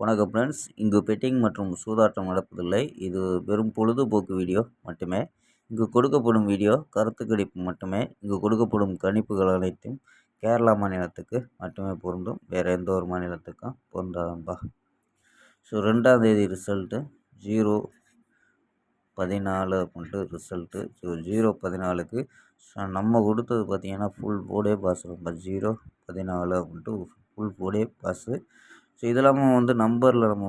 வணக்கம் ஃப்ரெண்ட்ஸ் இங்கு பெட்டிங் மற்றும் சூதாட்டம் நடப்பதில்லை. இது வெறும் பொழுதுபோக்கு வீடியோ மட்டுமே. இங்கு கொடுக்கப்படும் வீடியோ கருத்து கணிப்பு மட்டுமே. இங்கு கொடுக்கப்படும் கணிப்புகள் அனைத்தும் கேரளா மாநிலத்துக்கு மட்டுமே பொருந்தும். வேறு எந்த ஒரு மாநிலத்துக்கும் பொருந்தாதம்பா ஸோ ரெண்டாம் தேதி ரிசல்ட்டு ஜீரோ பதினாலு அப்படின்ட்டு ரிசல்ட்டு ஸோ ஜீரோ பதினாலுக்கு நம்ம கொடுத்தது பார்த்திங்கன்னா ஃபுல் போர்டே பாஸ் ரொம்ப ஜீரோ பதினாலு அப்படின்ட்டு ஃபுல் போர்டே பாஸு ஸோ இது இல்லாமல் வந்து நம்பரில் நம்ம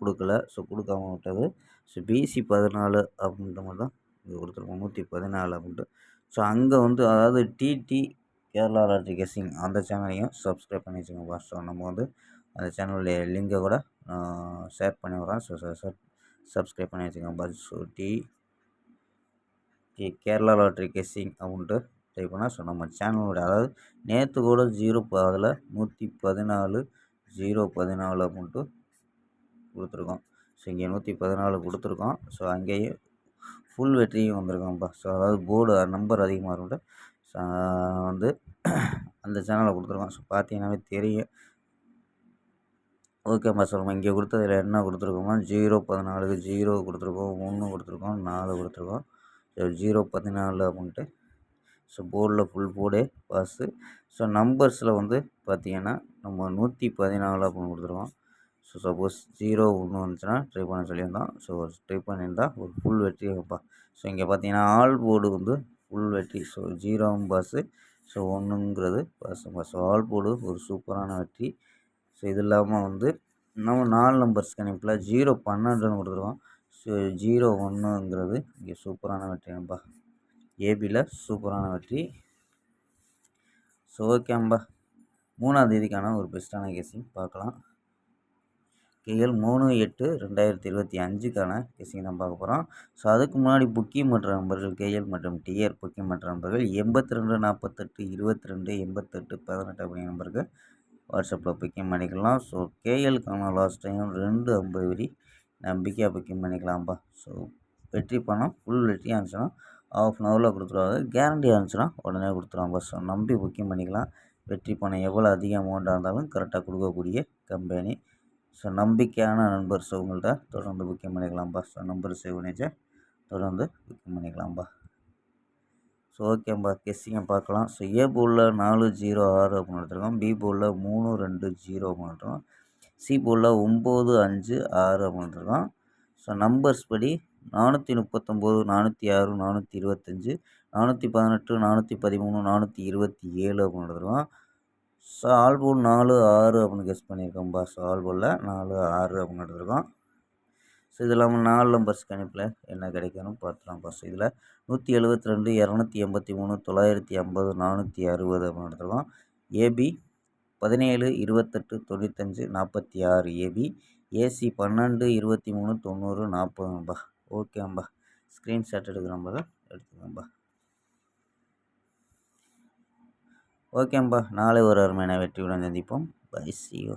கொடுக்கல. ஸோ கொடுக்காம விட்டது. ஸோ பிசி பதினாலு அப்படின்ற மாதிரி தான் இங்கே கொடுத்துருக்கோம். நூற்றி பதினாலு அப்படின்ட்டு. ஸோ அங்கே வந்து அதாவது டிடி கேரளா லாட்ரி கெஸ்ஸிங் அந்த சேனலையும் சப்ஸ்கிரைப் பண்ணி வச்சுக்கோங்க. ஸோ நம்ம வந்து அந்த சேனலுடைய லிங்கை கூட ஷேர் பண்ணி விட்றேன். ஸோ சப்ஸ்கிரைப் பண்ணி வச்சுக்கோங்க. So the Kerala lottery guessing அப்படின்ட்டு டைப் பண்ணால் ஸோ நம்ம சேனலோட அதாவது நேற்று கூட ஜீரோ அதில் நூற்றி பதினாலு ஜீரோ பதினாலு அப்படின்ட்டு கொடுத்துருக்கோம். ஸோ இங்கே நூற்றி பதினாலு கொடுத்துருக்கோம். ஸோ அங்கேயே ஃபுல் வெற்றியும் வந்திருக்கோம்ப்பா ஸோ அதாவது போர்டு நம்பர் அதிகமாக இருக்கும் வந்து அந்த சேனலில் கொடுத்துருக்கோம். ஸோ பார்த்தீங்கன்னாவே தெரியும். ஓகேம்மா சொல்லுங்கள் இங்கே கொடுத்ததில் என்ன கொடுத்துருக்கோமோ ஜீரோ பதினாலுக்கு ஜீரோ கொடுத்துருக்கோம் ஒன்று கொடுத்துருக்கோம் நாலு கொடுத்துருக்கோம். ஸோ ஜீரோ பதினாலு அப்படின்ட்டு ஸோ போர்டில் ஃபுல் போர்டே பாஸு ஸோ நம்பர்ஸில் வந்து பார்த்திங்கன்னா நம்ம நூற்றி பதினாலு அப்படின்னு கொடுத்துருக்கோம். ஸோ சப்போஸ் ஜீரோ ஒன்று வந்துச்சுன்னா ட்ரை பண்ண சொல்லியிருந்தோம். ஸோ ட்ரை பண்ணியிருந்தால் ஒரு ஃபுல் வெற்றி வைப்பா ஸோ இங்கே பார்த்தீங்கன்னா ஆல் போர்டு வந்து ஃபுல் வெற்றி. ஸோ ஜீரோவும் பாஸு ஸோ ஒன்றுங்கிறது பாஸ் ஸோ ஆல் போர்டு ஒரு சூப்பரான வெற்றி. ஸோ இது இல்லாமல் வந்து நம்ம நாலு நம்பர்ஸ் கணிப்பில் ஜீரோ பன்னெண்டுன்னு கொடுத்துருக்கோம். ஸோ ஜீரோ ஒன்றுங்கிறது இங்கே சூப்பரான வெற்றிப்பா ஏபியில் சூப்பரான வெற்றி. ஸோ ஓகேம்பா மூணாம் தேதிக்கான ஒரு பெஸ்ட்டான கெஸிங் பார்க்கலாம். கேஎல் மூணு எட்டு ரெண்டாயிரத்தி இருபத்தி அஞ்சுக்கான கெஸிங் தான் பார்க்க போகிறோம் ஸோ அதுக்கு முன்னாடி புக்கிங் பண்ணுற நம்பர்கள் கேஎல் மற்றும் டிஆர் புக்கிங் பண்ணுற நம்பர்கள் எண்பத்தி ரெண்டு நாற்பத்தெட்டு இருபத்தி ரெண்டு எண்பத்தெட்டு பதினெட்டு அப்படிங்கிற நம்பருக்கு வாட்ஸ்அப்பில் புக்கிங் பண்ணிக்கலாம். ஸோ கேஎலுக்கான லாஸ்ட் டைம் ரெண்டு ஐம்பது வரி நம்பிக்கையாக புக்கிங் பண்ணிக்கலாம்ப்பா ஸோ வெற்றி பணம் ஃபுல் வெற்றியாக இருந்துச்சுன்னா ஆஃப் அன் ஹவரில் கொடுத்துருவாங்க. கேரண்டி இருந்துச்சுன்னா உடனே கொடுத்துருவாங்க. ஸோ நம்பி புக்கிங் பண்ணிக்கலாம். வெற்றி பணம் எவ்வளோ அதிக அமௌண்ட்டாக இருந்தாலும் கரெக்டாக கொடுக்கக்கூடிய கம்பெனி ஸோ நம்பிக்கையான நண்பர். ஸோ உங்கள்கிட்ட தொடர்ந்து புக்கிங் பண்ணிக்கலாம்ப்பா ஸோ நம்பர் சேவ் பண்ணிச்சு தொடர்ந்து புக்கிங் பண்ணிக்கலாம்ப்பா ஸோ ஓகேம்பா கெஸ்ஸிங்கை பார்க்கலாம். ஸோ ஏ போலில் நாலு ஜீரோ ஆறு அப்படின்னு எடுத்துருக்கோம். பி போலில் மூணு ரெண்டு ஜீரோ அப்படின்னு எடுத்துருக்கோம். சி போலில் ஒம்பது அஞ்சு ஆறு அப்படின்னு எடுத்துருக்கோம். ஸோ நம்பர்ஸ் படி நானூற்றி முப்பத்தொம்போது நானூற்றி ஆறு நானூற்றி இருபத்தஞ்சி நானூற்றி பதினெட்டு நானூற்றி பதிமூணு நானூற்றி இருபத்தி ஏழு அப்படின்னு எடுத்துருக்கோம் ஸோ ஆல்போல் நாலு ஆறு அப்படின்னு கெஸ் பண்ணியிருக்கோம்ப்பா பாஸ் ஆல்போலில் நாலு ஆறு அப்படின்னு எடுத்துருக்கோம் ஸோ இது இல்லாமல் நாலு நம்பர்ஸ் கணிப்பில் என்ன கிடைக்கணும் பார்த்துலாம் பாஸ் இதில் நூற்றி எழுபத்தி ரெண்டு இரநூத்தி எண்பத்தி மூணு தொள்ளாயிரத்தி ஐம்பது நானூற்றி அறுபது அப்படின்னு எடுத்துருக்கோம் ஏபி பதினேழு இருபத்தெட்டு தொண்ணூத்தஞ்சு நாற்பத்தி ஆறு ஏபி ஏசி பன்னெண்டு இருபத்தி மூணு தொண்ணூறு நாற்பதும்பா ஓகேம்பா ஸ்க்ரீன்ஷாட் எடுக்கிறோம்பா எடுத்துக்கோம்பா ஓகேம்பா நாளை ஒரு அருமையான வெற்றியுடன் சந்திப்போம். By C you